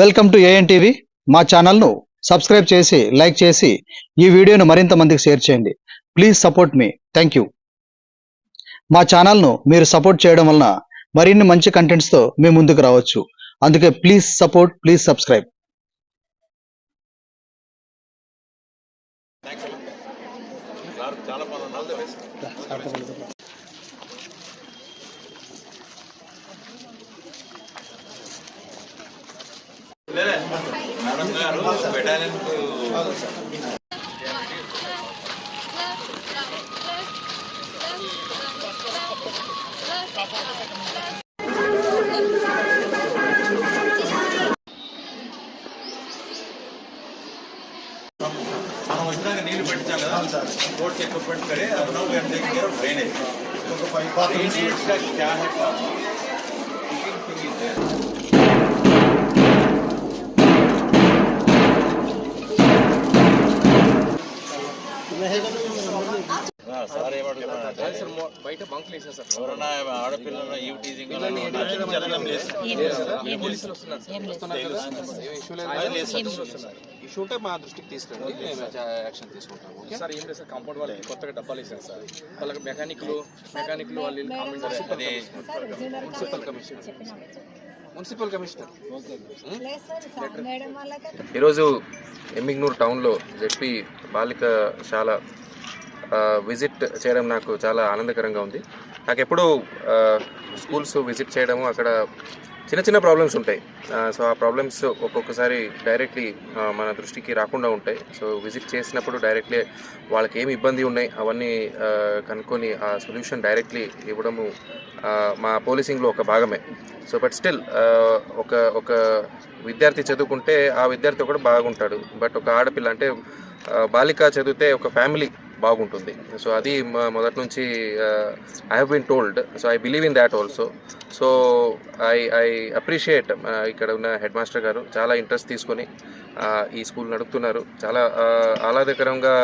Welcome to AN TV మా ఛానల్ను subscribe చేసి లైక్ చేసి ఈ వీడియోను మరింత మందికి షేర్ చేయండి. ప్లీజ్ సపోర్ట్ మీ థ్యాంక్ యూ మా ఛానల్ను మీరు సపోర్ట్ చేయడం వలన మరిన్ని మంచి కంటెంట్స్తో మేము ముందుకు రావచ్చు. అందుకే ప్లీజ్ సపోర్ట్ ప్లీజ్ సబ్స్క్రైబ్ గారు బెటాలియన్ మనం వచ్చినాక నీళ్లు పెట్టించాం కదా కోర్ట్ ఎక్విప్మెంట్ करे अब now we are taking care of drainage drainage का क्या है ఇష్యూ ఉంటే మా దృష్టికి తీసుకురండి మేము యాక్షన్ తీసుకుంటాము. సార్ ఏం లేదు సార్ కాంపౌండ్ వాళ్ళకి కొత్తగా డబ్బాలు వేసారు సార్. వాళ్ళకి మెకానిక్లు మెకానిక్లు వాళ్ళు మున్సిపల్ కమిషనర్ మున్సిపల్ కమిషనర్ ఈరోజు ఎమ్మిగ్నూర్ టౌన్లో జెడ్పీ బాలిక శాల విజిట్ చేయడం నాకు చాలా ఆనందకరంగా ఉంది. నాకు ఎప్పుడూ స్కూల్స్ విజిట్ చేయడము అక్కడ చిన్న చిన్న ప్రాబ్లమ్స్ ఉంటాయి. సో ఆ ప్రాబ్లమ్స్ ఒక్కొక్కసారి డైరెక్ట్లీ మన దృష్టికి రాకుండా ఉంటాయి. సో విజిట్ చేసినప్పుడు డైరెక్ట్లీ వాళ్ళకి ఏమి ఇబ్బంది ఉన్నాయి అవన్నీ కనుక్కొని ఆ సొల్యూషన్ డైరెక్ట్లీ ఇవ్వడము మా పోలీసింగ్లో ఒక భాగమే. సో బట్ స్టిల్ ఒక ఒక విద్యార్థి చదువుకుంటే ఆ విద్యార్థి కూడా బాగుంటాడు. బట్ ఒక ఆడపిల్ల అంటే బాలిక చదివితే ఒక ఫ్యామిలీ బాగుంటుంది. సో అది మొదటి నుంచి I have been told so I believe in that also so I I appreciate ఇక్కడ ఉన్న హెడ్ మాస్టర్ గారు చాలా ఇంట్రెస్ట్ తీసుకొని ఈ స్కూల్ నడుపుతున్నారు. చాలా ఆహ్లాదకరంగా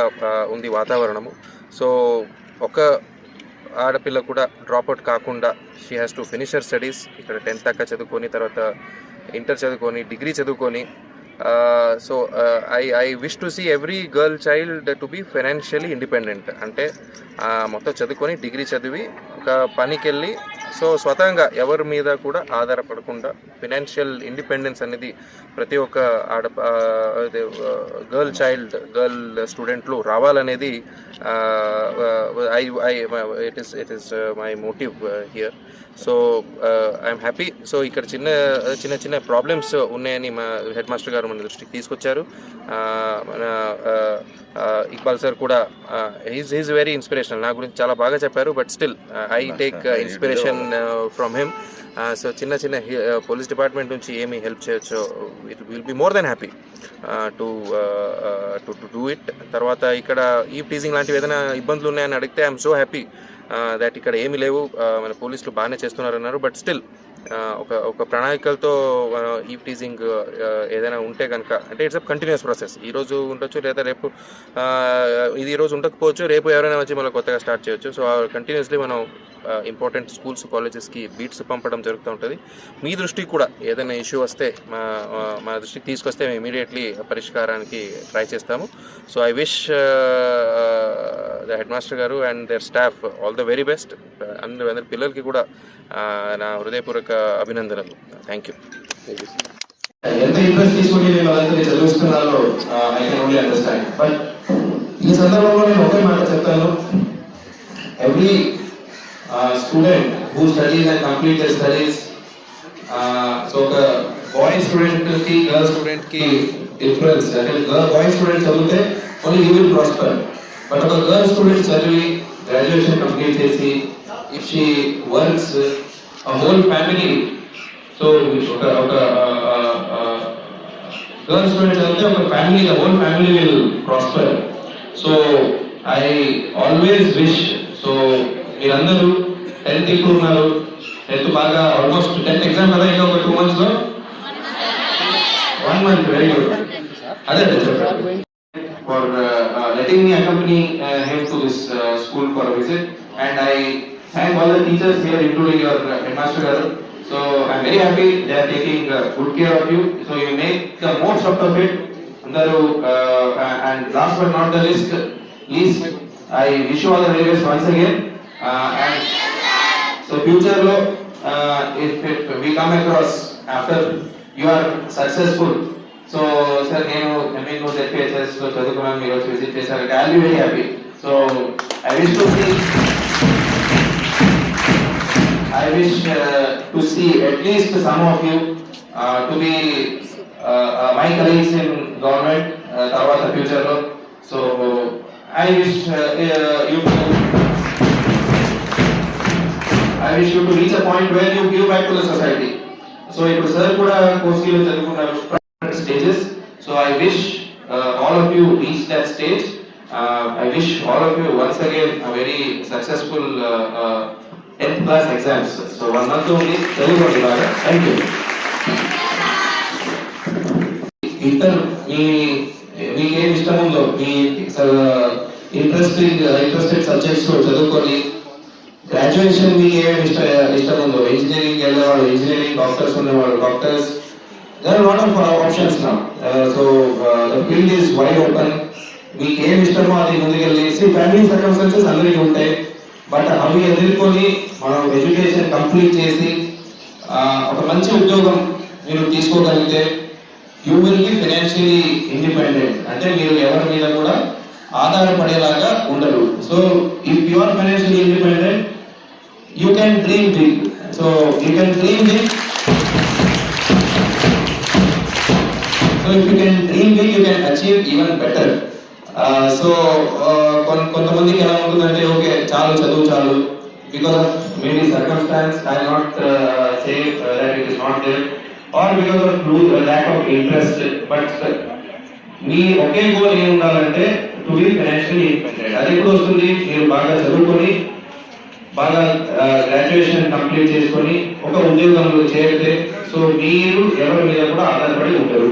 ఉంది వాతావరణము. సో ఒక ఆడపిల్ల కూడా డ్రాప్అవుట్ కాకుండా she has to finish her studies ఇక్కడ టెన్త్ దాకా చదువుకొని తర్వాత ఇంటర్ చదువుకొని డిగ్రీ చదువుకొని so I I wish to see every girl child to be financially independent అంటే మొత్తం చదువుకొని డిగ్రీ చదివి ఒక పనికి వెళ్ళి సో స్వతంగా ఎవరి మీద కూడా ఆధారపడకుండా ఫినాన్షియల్ ఇండిపెండెన్స్ అనేది ప్రతి ఒక్క ఆడ గర్ల్ చైల్డ్ గర్ల్ స్టూడెంట్లు రావాలనేది I I it is it is my motive here so I'm happy so ఇక్కడ చిన్న చిన్న చిన్న ప్రాబ్లమ్స్ ఉన్నాయని మా హెడ్ మాస్టర్ గారు మన దృష్టికి తీసుకొచ్చారు. మన ఇక్బాల్ సార్ కూడా హీజ్ ఈజ్ వెరీ ఇన్స్పిరేషనల్ నా గురించి చాలా బాగా చెప్పారు but still I take inspiration from him so చిన్న చిన్న పోలీస్ డిపార్ట్మెంట్ నుంచి ఏమి help చేయొచ్చో it will be more then happy to to to do it తర్వాత ఇక్కడ ఈ టీజింగ్ లాంటివి ఏదైనా ఇబ్బందులు ఉన్నాయని అడిగితే ఐఎమ్ సో హ్యాపీ దట్ ఇక్కడ ఏమీ లేవు. Uh, మన పోలీసులు బాగానే చేస్తున్నారు అన్నారు బట్ స్టిల్ ఒక ఒక ప్రణాళికలతో ఈవ్ టీజింగ్ ఏదైనా ఉంటే కనుక అంటే ఇట్స్ అ కంటిన్యూస్ ప్రాసెస్ ఈరోజు ఉండొచ్చు లేదా రేపు ఇది ఈరోజు ఉండకపోవచ్చు రేపు ఎవరైనా వచ్చి మళ్ళీ కొత్తగా స్టార్ట్ చేయొచ్చు. సో కంటిన్యూస్లీ మనం ఇంపార్టెంట్ స్కూల్స్ కాలేజెస్కి బీట్స్ పంపడం జరుగుతూ ఉంటుంది. మీ దృష్టికి కూడా ఏదైనా ఇష్యూ వస్తే మా మా- దృష్టికి తీసుకొస్తే మేము ఇమీడియట్లీ పరిష్కారానికి ట్రై చేస్తాము. So I wish the headmaster గారు and their staff all the very best అందరి అందరి పిల్లలకి కూడా నా హృదయపూర్వక అభినందనలు. థ్యాంక్ యూ ఎంత ఇంట్రెస్ట్ తీసుకుని నేను అదంతా చదివిస్తున్నారో I can only understand but ఈ సందర్భంలో నేను ఒకే మాట చెప్తాను. Every student who studies and complete studies so ఒక బాయ్ స్టూడెంట్కి గర్ల్ స్టూడెంట్కి డిఫరెన్స్ అంటే గర్ల్ బాయ్ స్టూడెంట్ చదివితే only you will prosper but ఒక గర్ల్ స్టూడెంట్ చదివి గ్రాడ్యుయేషన్ కంప్లీట్ చేసి if she works whole family so ఒక ఒక గర్ల్ స్టూడెంట్ అయితే ఒక family whole family will prosper so I always wish so మీరందరూ టెన్త్ ఇప్పుడు ఉన్నారు. టెన్త్ బాగా ఆల్మోస్ట్ టెన్త్ ఎగ్జామ్ కదా ఇంకా ఒక టూ మంత్స్లో? వన్ మంత్ వెరీ గుడ్ అదే for letting me accompany him to this school for visit and I thank all the teachers here including your headmaster గారు So I'm very happy they are taking uh, good care of you. So you make the most out of it. అందరూ uh, and last but not the least, least I wish you all the very best once again. Uh, and so future లో uh, if, if we come across after you are successful so sir నేను MA జెడ్పిహెచ్ఎస్లో చదువుకున్నాను మీరు వచ్చి visit చేశారు I be very happy so I wish to see I wish uh, to see at least some of you uh, to be uh, uh, my colleagues in government uh, తర్వాత future లో so I wish uh, uh, you to I wish you to reach a point where you give back to the society. So ఇప్పుడు sir కూడా కోర్సులో చదువుకున్నారు stages so I wish all of you reach that stage I wish all of you once again very successful tenth class exams. So one month ఉంది. చదువుకోండి బాగా. Thank you inter మీ మీకు ఏం ఇష్టం ఉందో మీ ఇంట్రెస్టింగ్ ఇంట్రెస్టెడ్ సబ్జెక్ట్స్ చదువుకొని graduation మీకు ఏమేమి ఇష్ట ఇష్టం ఉందో ఇంజనీరింగ్ వెళ్ళేవాడు ఇంజనీరింగ్ డాక్టర్స్ ఉండేవాడు doctors there lot of options నా so the field is wide open మీకు ఏమి ఇష్టమో అది ముందుకెళ్ళి ఫ్యామిలీ సర్కమ్స్టెన్సెస్ అందరికీ ఉంటాయి. బట్ అవి ఎదుర్కొని మనం ఎడ్యుకేషన్ కంప్లీట్ చేసి ఒక మంచి ఉద్యోగం మీరు తీసుకోగలిగితే you will be financially independent అంటే మీరు ఎవరి మీద కూడా ఆధారపడేలాగా ఉండరు. So if you are financially independent you can dream big so you can dream big so if you can dream big you can achieve even better so కొంతమందికి ఎలా ఉంటుందంటే ఓకే చాలు చదువు చాలు. Because of maybe circumstances I not say that it is not there or because of lack of interest but మీ ఒకే goal ఏం ఉండాలంటే to be financial independent అది ఎప్పుడు వస్తుంది? మీరు బాగా చదువుకొని బాగా గ్రాడ్యుయేషన్ కంప్లీట్ చేసుకొని ఒక ఉద్యోగంలో చేరితే సో మీరు ఎవరి మీద కూడా ఆధారపడి ఉంటారు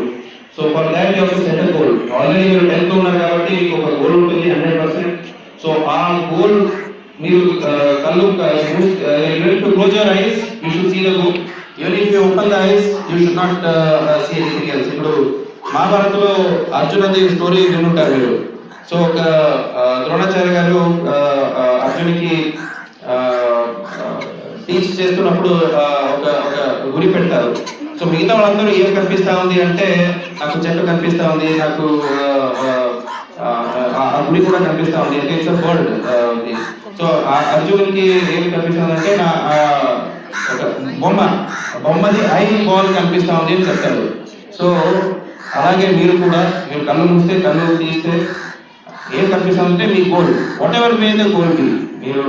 so for that you set goal already మీరు టెన్త్ ఉన్నారు కాబట్టి మీకు ఒక గోల్ ఉంటుంది హండ్రెడ్ పర్సెంట్ సో ఆ గోల్ మీరు కళ్ళు to close your eyes you should see the goal even if you open the eyes you should not see anything else ఇప్పుడు మహాభారత్లో అర్జునది స్టోరీ వినుంటారు మీరు. సో ఒక ద్రోణాచార్య గారు అర్జునికి టీచ్ చేస్తున్నప్పుడు ఒక ఒక గురి పెడతారు. సో మిగతా వాళ్ళందరూ ఏం కనిపిస్తా ఉంది అంటే నాకు చెట్టు కనిపిస్తా ఉంది నాకు ఆ, గుడి కూడా కనిపిస్తా ఉంది. అంటే ఇట్స్ బర్డ్ సో ఆ అర్జునుడికి ఏం కనిపిస్తుంది అంటే నా ఒక బొమ్మ బొమ్మది ఐ బాల్ కనిపిస్తా ఉంది అని చెప్తాడు సో అలాగే మీరు కూడా మీరు కళ్ళు మూస్తే కళ్ళు తీస్తే ఏం కనిపిస్తుంది అంటే మీ goal whatever may the goal మీరు